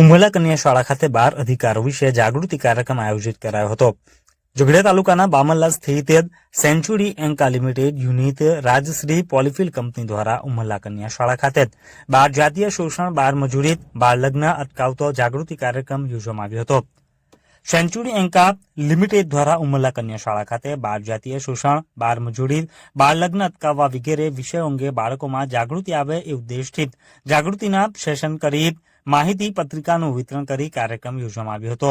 ઉમલા કન્યા શાળા ખાતે બાર અધિકારો વિશે જાગૃતિ કાર્યક્રમ આયોજિત કરાયો હતો. ઝઘડિયા તાલુકાના બામલ્લા સ્થિત Century Enka Limited unit Rajshree Polyfil company દ્વારા ઉમલ્લા કન્યા શાળા ખાતે બાર જાતીય શોષણ, બાર મજૂરી, બાળ લગ્ન અટકાવતો જાગૃતિ કાર્યક્રમ યોજવામાં આવ્યો હતો. સેન્ચુરી એન્કા લિમિટેડ દ્વારા ઉમલા કન્યા શાળા ખાતે બાળ જાતીય શોષણ બાળ મજૂરી, બાળ લગ્ન અટકાવવા વગેરે વિષયો અંગે બાળકોમાં જાગૃતિ આવે એ ઉદ્દેશથી જાગૃતિના સેશન કરી માહિતી પત્રિકાનું વિતરણ કરી કાર્યક્રમ યોજવામાં આવ્યો હતો.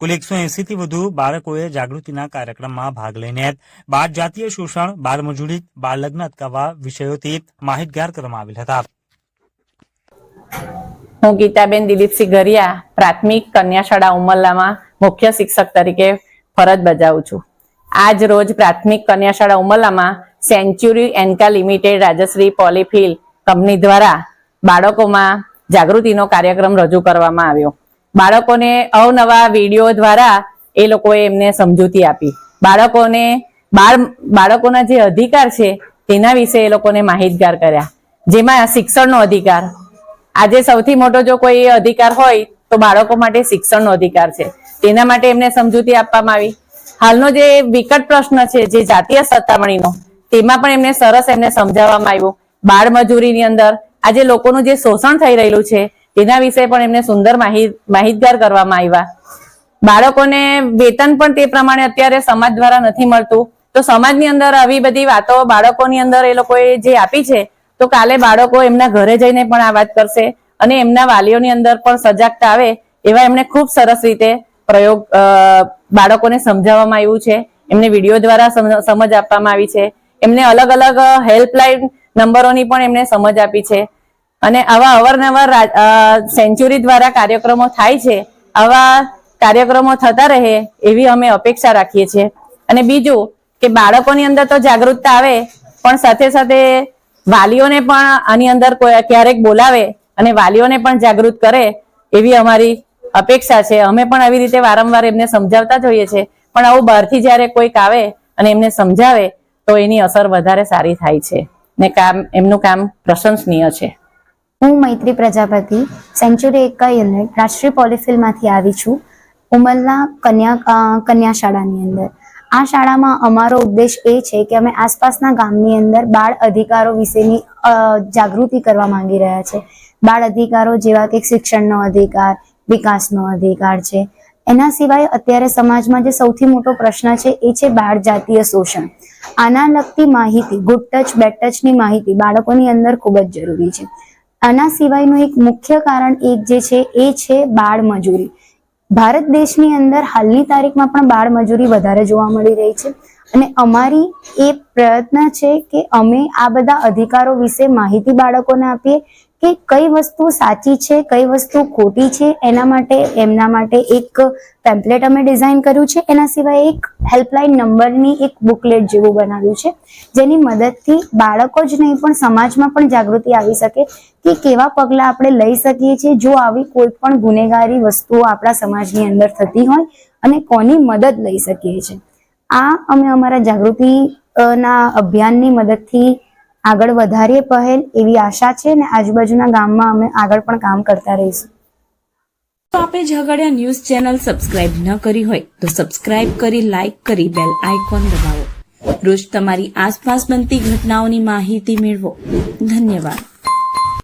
કુલ એકસો એસીથી વધુ બાળકોએ જાગૃતિના કાર્યક્રમમાં ભાગ લઈને બાળ જાતીય શોષણ, બાળ મજૂરી, બાળ લગ્ન અટકાવવા વિષયોથી માહિતગાર કરવામાં આવેલ હતા. હું ગીતાબેન દિલીપસિંહ ગરિયા પ્રાથમિક કન્યા શાળા ઉમરલામાં મુખ્ય શિક્ષક તરીકે ફરજ બજાવું છું. આજ રોજ પ્રાથમિક કન્યા શાળા ઉમરલામાં Century Enka Limited Rajshree Polyfil company દ્વારા બાળકોમાં જાગૃતિનો કાર્યક્રમ રજૂ કરવામાં આવ્યો. બાળકોને અવનવા વીડિયો દ્વારા એ લોકોએ એમને સમજૂતી આપી. બાળકોને, બાળ, બાળકોના જે અધિકાર છે, તેના વિશે એ લોકોને માહિતગાર કર્યા. જેમાં શિક્ષણનો અધિકાર. આજે સૌથી મોટો જો કોઈ અધિકાર હોય, તો બાળકો માટે શિક્ષણનો અધિકાર છે. તેના માટે એમને સમજૂતી આપવામાં આવી. હાલનો જે વિકટ પ્રશ્ન છે, જે જાતીય સત્તામણીનો તેમાં પણ એમને સરસ એમને સમજાવવામાં આવ્યું. બાળ મજૂરીની અંદર આજે લોકોનું જે શોષણ થઈ રહેલું છે, તેના વિશે પણ એમને સુંદર માહિત માહિતગાર કરવામાં આવ્યા. બાળકોને વેતન પણ તે પ્રમાણે અત્યારે સમાજ દ્વારા નથી મળતું. તો સમાજની અંદર આવી બધી વાતો બાળકોની અંદર એ લોકોએ જે આપી છે, તો કાલે બાળકો એમના ઘરે જઈને પણ આ વાત કરશે અને એમના વાલીઓની અંદર પણ સજાગતા આવે એવા એમને ખૂબ સરસ રીતે પ્રયોગ બાળકોને સમજાવવામાં આવ્યું છે. એમને વીડિયો દ્વારા સમજ આપવામાં આવી છે. એમને અલગ અલગ હેલ્પલાઇન નંબરોની પણ એમને સમજ આપી છે. અને આવા અવારનવાર સેન્ચુરી દ્વારા કાર્યક્રમો થાય છે, આવા કાર્યક્રમો થતા રહે એવી અમે અપેક્ષા રાખીએ છીએ. અને બીજું કે બાળકોની અંદર તો જાગૃતતા આવે, પણ સાથે સાથે વાલીઓને પણ આની અંદર ક્યારેક બોલાવે અને વાલીઓને પણ જાગૃત કરે એવી અમારી અપેક્ષા છે. અમે પણ આવી રીતે વારંવાર એમને સમજાવતા જ હોઈએ છીએ. પણ આવું બહારથી જ્યારે કોઈક આવે અને એમને સમજાવે, તો એની અસર વધારે સારી થાય છે. ને કામ, એમનું કામ પ્રશંસનીય છે. હું Maitri Prajapati, Century Enka unit રાષ્ટ્રીય પોલિફિલમાંથી આવી છું ઉમરના કન્યા કન્યા શાળાની અંદર. આ શાળામાં અમારો ઉદ્દેશ એ છે કે અમે આસપાસના ગામની અંદર બાળ અધિકારો વિશેની જાગૃતિ કરવા માંગી રહ્યા છે. બાળ અધિકારો જેવા કે શિક્ષણનો અધિકાર, વિકાસનો અધિકાર છે. એના સિવાય અત્યારે સમાજમાં જે સૌથી મોટો પ્રશ્ન છે એ છે બાળ જાતીય શોષણ. આના લગતી માહિતી ગુડ ટચ બેડ ટચની માહિતી બાળકોની અંદર ખૂબ જ જરૂરી છે. આના સિવાયનું એક મુખ્ય કારણ એક જે છે, એ છે બાળ મજૂરી. ભારત દેશની અંદર હાલની તારીખમાં પણ બાળ મજૂરી વધારે જોવા મળી રહી છે અને અમારી એ પ્રયત્ન છે કે અમે આ બધા અધિકારો વિશે માહિતી બાળકોને આપીએ કે કઈ વસ્તુ સાચી છે, કઈ વસ્તુ ખોટી છે, એના માટે, એમના માટે એક પેમ્પલેટ અમે ડિઝાઇન કર્યું છે. એના સિવાય એક હેલ્પલાઇન નંબરની એક બુકલેટ જેવું બનાવ્યું છે, જેની મદદથી બાળકો જ નહીં, પણ સમાજમાં પણ જાગૃતિ આવી શકે કે કેવા પગલાં આપણે લઈ શકીએ છીએ જો આવી કોઈ પણ ગુનેગારી વસ્તુઓ આપણા સમાજની અંદર થતી હોય અને કોની મદદ લઈ શકીએ છીએ. આ અમે અમારા જાગૃતિ ના અભિયાનની મદદથી આગળ વધારીએ પહેલ એવી આશા છે અને આજુબાજુના ગામમાં અમે આગળ પણ કામ કરતા રહીશું. તો આપે ઝઘડિયા ન્યૂઝ ચેનલ સબસ્ક્રાઇબ ન કરી હોય તો સબસ્ક્રાઇબ કરી, લાઇક કરી, બેલ આઇકોન દબાવો. રોજ તમારી આસપાસ બનતી ઘટનાઓની માહિતી મેળવો. ધન્યવાદ.